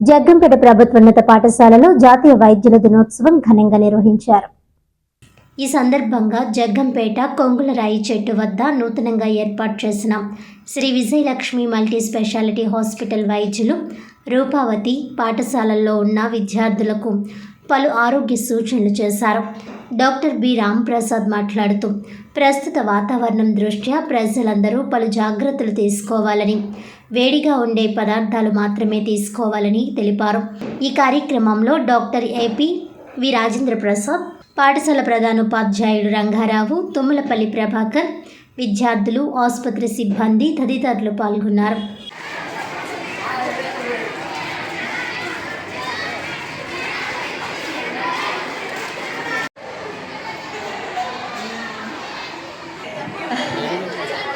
జగ్గంపేట ప్రభుత్వోన్నత పాఠశాలలో జాతీయ వైద్యుల దినోత్సవం ఘనంగా నిర్వహించారు. ఈ సందర్భంగా జగ్గంపేట కొంగుల రాయి చెట్టు వద్ద నూతనంగా ఏర్పాటు చేసిన Shri Vijayalakshmi multi speciality hospital వైద్యులు రూపావతి పాఠశాలల్లో ఉన్న విద్యార్థులకు పలు ఆరోగ్య సూచనలు చేశారు. Doctor B. రాంప్రసాద్ మాట్లాడుతూ ప్రస్తుత వాతావరణం దృష్ట్యా ప్రజలందరూ పలు జాగ్రత్తలు తీసుకోవాలని వేడిగా ఉండే పదార్థాలు మాత్రమే తీసుకోవాలని తెలిపారు. ఈ కార్యక్రమంలో doctor A P V. Rajendra Prasad పాఠశాల ప్రధానోపాధ్యాయుడు రంగారావు తుమ్మలపల్లి ప్రభాకర్ విద్యార్థులు ఆసుపత్రి సిబ్బంది తదితరులు పాల్గొన్నారు.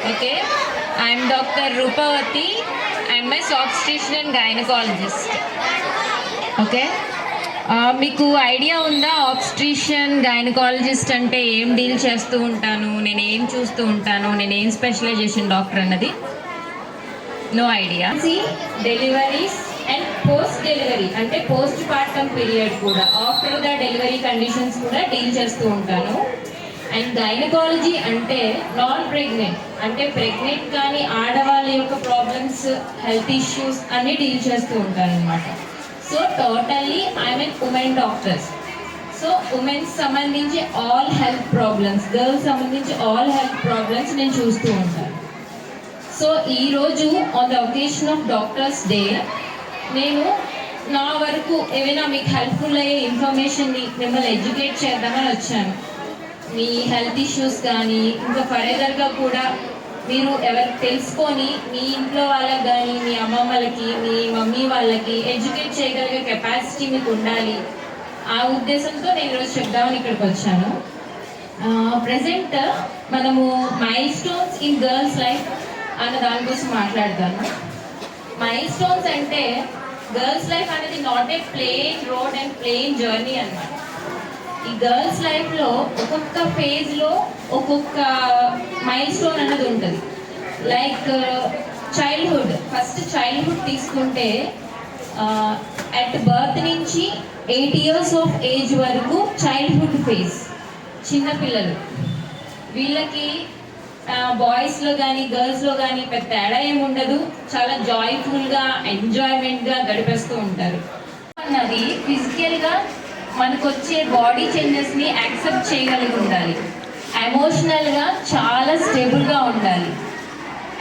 Okay. I'm doctor Rupavathi I'm my obstetrician and gynaecologist okay. మీకు ఐడియా ఉందా? ఆబ్స్ట్రిషియన్ గైనకాలజిస్ట్ అంటే ఏం డీల్ చేస్తూ ఉంటాను? నేను ఏం చూస్తూ ఉంటాను? నేను ఏం స్పెషలైజేషన్ డాక్టర్ అన్నది? No idea deliveries and post delivery అంటే పోస్ట్ పార్టమ్ పీరియడ్ కూడా. ఆఫ్టర్ ద డెలివరీ కండిషన్స్ కూడా డీల్ చేస్తూ ఉంటాను. అండ్ గైనకాలజీ అంటే నాన్ ప్రెగ్నెంట్ అంటే ప్రెగ్నెంట్ కానీ ఆడవాళ్ళ యొక్క ప్రాబ్లమ్స్ హెల్త్ ఇష్యూస్ అన్ని డీల్ చేస్తూ ఉంటారు అనమాట so totally I'm women doctors so women's సంబంధించి ఆల్ హెల్త్ ప్రాబ్లమ్స్ గర్ల్స్ సంబంధించి ఆల్ హెల్త్ ప్రాబ్లమ్స్ నేను చూస్తూ ఉంటాను. సో ఈరోజు on the occasion of doctors day నేను నా వరకు ఏమైనా మీకు హెల్ప్ఫుల్ అయ్యే ఇన్ఫర్మేషన్ని మిమ్మల్ని ఎడ్యుకేట్ చేద్దామని వచ్చాను. మీ హెల్త్ ఇష్యూస్ కానీ ఇంకా ఫర్దర్గా కూడా మీరు ఎవరికి తెలుసుకొని మీ ఇంట్లో వాళ్ళకి కానీ మీ అమ్మమ్మలకి మీ మమ్మీ వాళ్ళకి ఎడ్యుకేట్ చేయగలిగే కెపాసిటీ మీకు ఉండాలి. ఆ ఉద్దేశంతో నేను ఈరోజు చెప్దామని ఇక్కడికి వచ్చాను. ప్రజెంట్ మనము milestones in girls life అన్న దానికోసం మాట్లాడతాను మైల్ స్టోన్స్ అంటే గర్ల్స్ లైఫ్ అనేది not a plain road and plain journey అనమాట ఈ గర్ల్స్ లైఫ్లో ఒక్కొక్క ఫేజ్లో ఒక్కొక్క మైల్ స్టోన్ అన్నది ఉంటుంది. లైక్ చైల్డ్హుడ్ ఫస్ట్ చైల్డ్హుడ్ తీసుకుంటే uh, అట్ బర్త్ నుంచి ఎయిట్ ఇయర్స్ ఆఫ్ ఏజ్ వరకు చైల్డ్హుడ్ ఫేజ్ చిన్నపిల్లలు వీళ్ళకి బాయ్స్లో కానీ గర్ల్స్లో కానీ పెద్ద తేడా ఏమి ఉండదు. చాలా జాయ్ఫుల్గా ఎంజాయ్మెంట్గా గడిపేస్తూ ఉంటారు. అన్నది ఫిజికల్గా మనకు వచ్చే బాడీ చేంజెస్ని యాక్సెప్ట్ చేయగలిగి ఉండాలి. ఎమోషనల్గా చాలా స్టేబుల్గా ఉండాలి.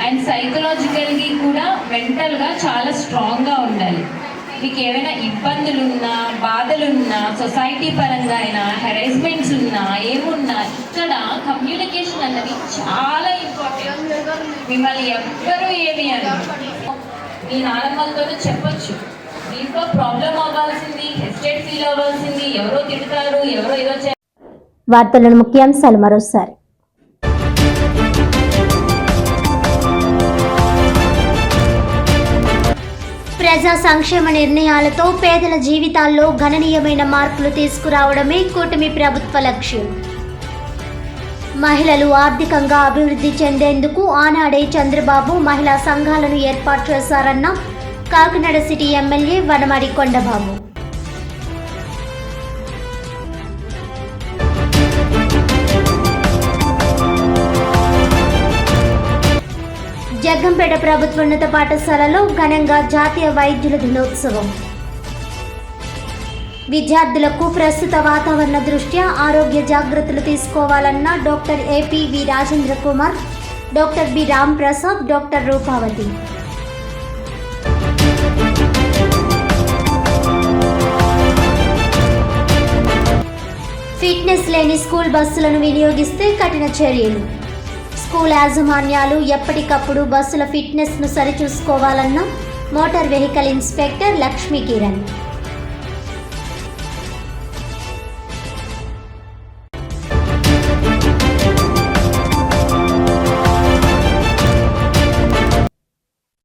అండ్ సైకలాజికల్గా కూడా మెంటల్గా చాలా స్ట్రాంగ్గా ఉండాలి. మీకు ఏమైనా ఇబ్బందులు ఉన్నా బాధలున్నా సొసైటీ పరంగా అయినా హెరాస్మెంట్స్ ఉన్నా ఏమున్నా ఇక్కడ కమ్యూనికేషన్ అన్నది చాలా ఇంపార్టెంట్ మిమ్మల్ని ఎవ్వరూ ఏమి అని మీ నాన్నమ్మలతోనే చెప్పొచ్చు. దీంట్లో ప్రాబ్లం అవ్వాల్సింది హెస్టేట్ ఫీల్ అవ్వాల్సింది. ఎవరో తిడతారు ఎవరో ఏదో చే వార్తలను ముఖ్యాంశాలు మరోసారి. ప్రజా సంక్షేమ నిర్ణయాలతో పేదల జీవితాల్లో గణనీయమైన మార్పులు తీసుకురావడమే కూటమి ప్రభుత్వ లక్ష్యం. మహిళలు ఆర్థికంగా అభివృద్ధి చెందేందుకు ఆనాడే చంద్రబాబు మహిళా సంఘాలను ఏర్పాటు చేశారన్న కాకినాడ సిటీ ఎమ్మెల్యే వనమాడి కొండబాబు. జగ్గంపేట ప్రభుత్వోన్నత పాఠశాలలో ఘనంగా జాతీయ వైద్యుల దినోత్సవం. విద్యార్థులకు ప్రస్తుత వాతావరణ దృష్ట్యా ఆరోగ్య జాగ్రత్తలు తీసుకోవాలన్న doctor A P V Rajendra Kumar doctor B Ram Prasad doctor Rupavathi. Fitness లేని స్కూల్ బస్సులను వినియోగిస్తే కఠిన చర్యలు. స్కూల్ యాజమాన్యాలు ఎప్పటికప్పుడు బస్సుల ఫిట్నెస్ను సరిచూసుకోవాలన్న motor vehicle inspector Lakshmi Kiran.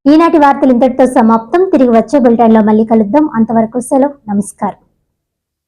ఈనాటి వార్తలు ఇంతటితో సమాప్తం. తిరిగి వచ్చే బులెటిన్లో మళ్ళీ కలుద్దాం. అంతవరకు సెలవు. నమస్కారం.